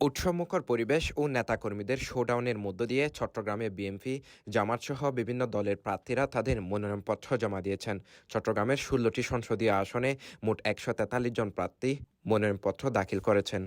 উৎসবমুখর পরিবেশ ও নেতাকর্মীদের শোডাউনের মধ্য দিয়ে চট্টগ্রামে বিএমপি জামাতসহ বিভিন্ন দলের প্রার্থীরা তাদের মনোনয়নপত্র জমা দিয়েছেন। চট্টগ্রামের ষোলোটি সংসদীয় আসনে মোট একশো তেতাল্লিশ জন প্রার্থী মনোনয়নপত্র দাখিল করেছেন।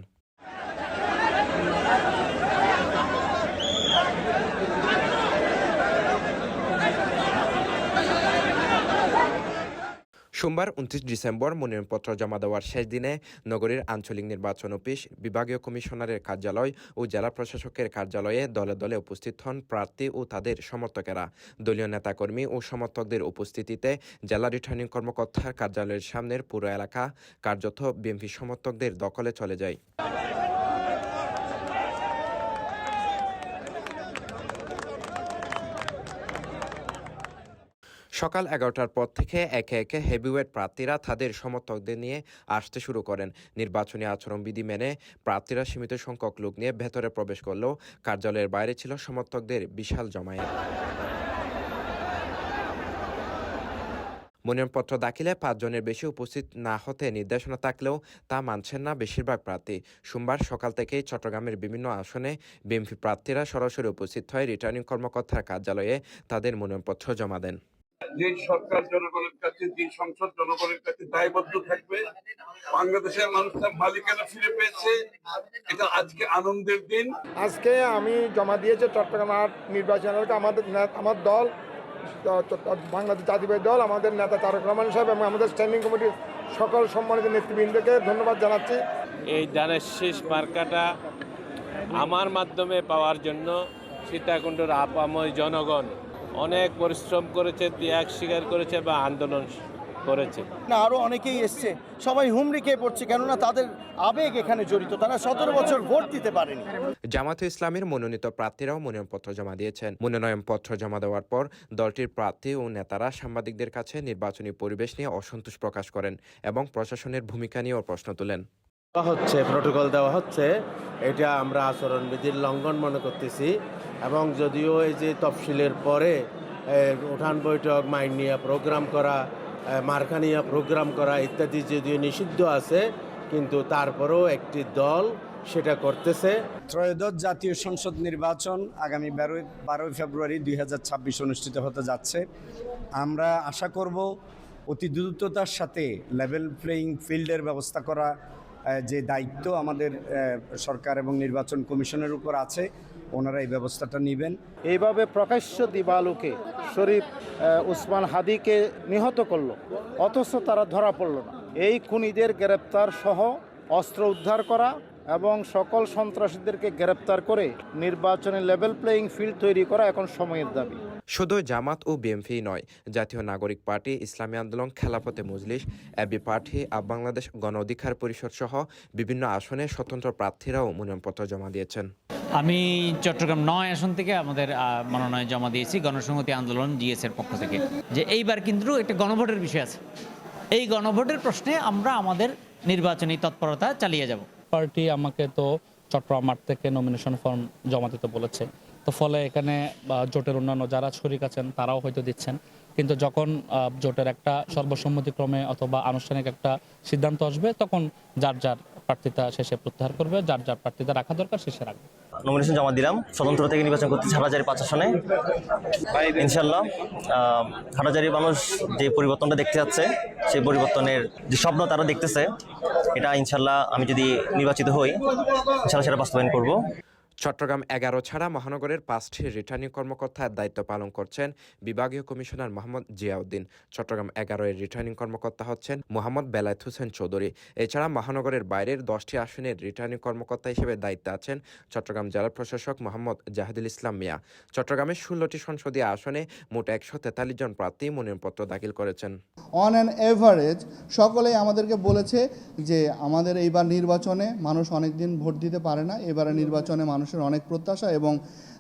সোমবার উনত্রিশ ডিসেম্বর মনোনয়নপত্র জমা দেওয়ার শেষ দিনে নগরীর আঞ্চলিক নির্বাচন অফিস, বিভাগীয় কমিশনারের কার্যালয় ও জেলা প্রশাসকের কার্যালয়ে দলে দলে উপস্থিত হন প্রার্থী ও তাদের সমর্থকেরা। দলীয় নেতাকর্মী ও সমর্থকদের উপস্থিতিতে জেলা রিটার্নিং কর্মকর্তার কার্যালয়ের সামনের পুরো এলাকা কার্যত বিএনপি সমর্থকদের দখলে চলে যায়। সকাল এগারোটার পর থেকে একে একে হেভিওয়েট প্রার্থীরা তাদের সমর্থকদের নিয়ে আসতে শুরু করেন। নির্বাচনী আচরণবিধি মেনে প্রার্থীরা সীমিত সংখ্যক লোক নিয়ে ভেতরে প্রবেশ করলেও কার্যালয়ের বাইরে ছিল সমর্থকদের বিশাল জমায়েত। মনোনয়নপত্র দাখিলে পাঁচজনের বেশি উপস্থিত না হতে নির্দেশনা থাকলেও তা মানছেন না বেশিরভাগ প্রার্থী। সোমবার সকাল থেকেই চট্টগ্রামের বিভিন্ন আসনে বিএনপি প্রার্থীরা সরাসরি উপস্থিত হয়ে রিটার্নিং কর্মকর্তার কার্যালয়ে তাদের মনোনয়নপত্র জমা দেন। যে সরকার জনগণের কাছে যে সংসদ জনগণের কাছে দায়বদ্ধ থাকবে। বাংলাদেশের মানুষ তার মালিকানা ফিরে পেয়েছে। এটা আজকে আনন্দের দিন। আজকে আমি জমা দিয়েছি চট্টগ্রাম আট নির্বাচন আমাদের আমার দল বাংলাদেশ জাতীয় দল আমাদের নেতা তারক রহমান সাহেব এবং আমাদের স্ট্যান্ডিং কমিটির সকল সম্মানিত নেতৃবৃন্দকে ধন্যবাদ জানাচ্ছি। এই ধানের শেষ মার্কাটা আমার মাধ্যমে পাওয়ার জন্য সীতাকুণ্ডর আপাময় জনগণ অনেক পরিশ্রম করেছে ত্যাগ স্বীকার করেছে বা আন্দোলন করেছে। না আরও অনেকেই এসছে। সবাই হুমড়ি খেয়ে পড়ছে কেননা তাদের আবেগ এখানে জড়িত। তারা সতেরো বছর ভোট দিতে পারেনি। জামাতে ইসলামের মনোনীত প্রার্থীরাও মনোনয়নপত্র জমা দিয়েছেন। মনোনয়নপত্র জমা দেওয়ার পর দলটির প্রার্থী ও নেতারা সাংবাদিকদের কাছে নির্বাচনী পরিবেশ নিয়ে অসন্তোষ প্রকাশ করেন এবং প্রশাসনের ভূমিকা নিয়েও প্রশ্ন তোলেন। হচ্ছে প্রোটোকল দেওয়া হচ্ছে। এটা আমরা আচরণবিধির লঙ্ঘন মনে করতেছি। এবং যদিও এই যে তফসিলের পরে উঠান বৈঠক মাইন নিয়ে প্রোগ্রাম করা এ, মার্কা নিয়ে প্রোগ্রাম করা ইত্যাদি যদিও নিষিদ্ধ আছে কিন্তু তারপরেও একটি দল সেটা করতেছে। ত্রয়োদশ জাতীয় সংসদ নির্বাচন আগামী বারোই বারোই ফেব্রুয়ারি দুই হাজার ছাব্বিশ অনুষ্ঠিত হতে যাচ্ছে। আমরা আশা করব অতি দ্রুততার সাথে লেভেল প্লেয়িং ফিল্ডের ব্যবস্থা করা যে দায়িত্ব আমাদের সরকার এবং নির্বাচন কমিশনের উপর আছে ওনারা এই ব্যবস্থাটা নেবেন। এইভাবে প্রকাশ্য দিবালুকে শরীফ উসমান হাদিকে নিহত করল, অথচ তারা ধরা পড়ল না। এই খুনিদের গ্রেপ্তার সহ অস্ত্র উদ্ধার করা এবং সকল সন্ত্রাসীদেরকে গ্রেপ্তার করে নির্বাচনে লেভেল প্লেয়িং ফিল্ড তৈরি করা এখন সময়ের দাবি। শুধু জামাত ও বিএনপি নয়, জাতীয় Nagorik party, Islami Andolan, Khelafat Majlis AB party, up Bangladesh Gono Odhikar পরিষদ সহ বিভিন্ন আসনে স্বতন্ত্র প্রার্থীরাও মনোনয়নপত্র জমা দিয়েছেন। আমি চট্টগ্রাম নয় আসন থেকে আমাদের মনোনয়ন জমা দিয়েছি, গণসংহতি আন্দোলন জিএস এর পক্ষ থেকে। যে এইবার কিন্তু একটা গণভোটের বিষয় আছে। এই গণভোটের প্রশ্নে আমরা আমাদের নির্বাচনী তৎপরতা চালিয়ে যাব। পার্টি আমাকে তো চট্টগ্রাম মাঠ থেকে নমিনেশন ফর্ম জমা দিতে বলেছে। তো ফলে এখানে জোটের অন্যান্য যারা শরিক আছেন, তারাও হয়তো দিচ্ছেন। কিন্তু যখন জোটের একটা সর্বসম্মতিক্রমে অথবা আনুষ্ঠানিক একটা সিদ্ধান্ত আসবে, তখন যার যার প্রার্থিতা শেষে প্রত্যাহার করবে, যার যার প্রার্থিতা রাখা দরকার শেষে রাখবে। নমিনেশন জমা দিলাম। স্বতন্ত্র থেকে নির্বাচন করতে হাটাজারি পাঁচ আসনে। ইনশাল্লাহ হাটাজারি মানুষ যে পরিবর্তনটা দেখতে যাচ্ছে, সেই পরিবর্তনের যে স্বপ্ন তারা দেখতেছে, এটা ইনশাল্লাহ আমি যদি নির্বাচিত হই ইনশাল্লাহ সেটা বাস্তবায়ন করব। চট্টগ্রাম এগারো ছাড়া মহানগরের পাঁচটি রিটার্নিং কর্মকর্তার দায়িত্ব পালন করছেন বিভাগীয় কমিশনার মোহাম্মদ জিয়াউদ্দিন। চট্টগ্রাম এগারো এর রিটার্নিং কর্মকর্তা হচ্ছেন মোহাম্মদ বেলায়েত হোসেন চৌধুরী। এছাড়া মহানগরের বাইরের দশটি আসনের রিটার্নিং কর্মকর্তা হিসেবে দায়িত্বে আছেন চট্টগ্রাম জেলা প্রশাসক মোহাম্মদ জাহিদুল ইসলাম মিয়া। চট্টগ্রামের ষোলোটি সংসদীয় আসনে মোট একশো তেতাল্লিশ জন প্রার্থী মনোনয়নপত্র দাখিল করেছেন। অন অ্যান এভারেজ সকলেই আমাদেরকে বলেছে যে আমাদের এইবার নির্বাচনে মানুষ অনেক দিন ভোট দিতে পারে না, এবারে নির্বাচনে মানুষের অনেক প্রত্যাশা এবং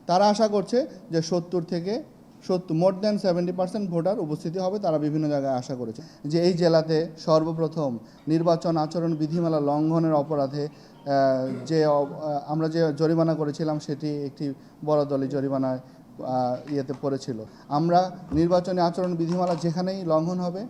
তারা আশা করছে যে সত্তর থেকে সত্তর, more than seventy percent voter উপস্থিতি হবে তারা বিভিন্ন জায়গায় আশা করেছে। যে এই জেলাতে সর্বপ্রথম নির্বাচন আচরণ বিধিমালা লঙ্ঘনের অপরাধে যে আমরা যে জরিমানা করেছিলাম সেটি একটি বড় দলি জরিমানায় ইয়েতে পড়েছিল। আমরা নির্বাচনী আচরণ বিধিমালা যেখানেই লঙ্ঘন হবে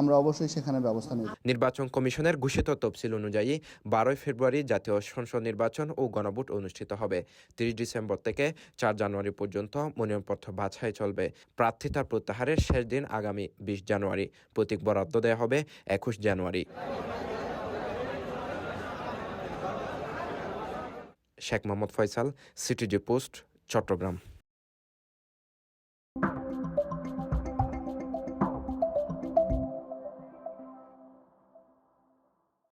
আমরা অবশ্যই সেখানে ব্যবস্থা নেব। নির্বাচন কমিশনের ঘোষিত তফসিল অনুযায়ী বারোই ফেব্রুয়ারি জাতীয় সংসদ নির্বাচন ও গণভোট অনুষ্ঠিত হবে। তিরিশ ডিসেম্বর থেকে চার জানুয়ারি পর্যন্ত মনোনয়নপত্র বাছাই চলবে। প্রার্থিতার প্রত্যাহারের শেষ দিন আগামী বিশ জানুয়ারি। প্রতীক বরাদ্দ দেওয়া হবে একুশ জানুয়ারি। Sheikh Mohammad Faisal, CTG post, Chattogram.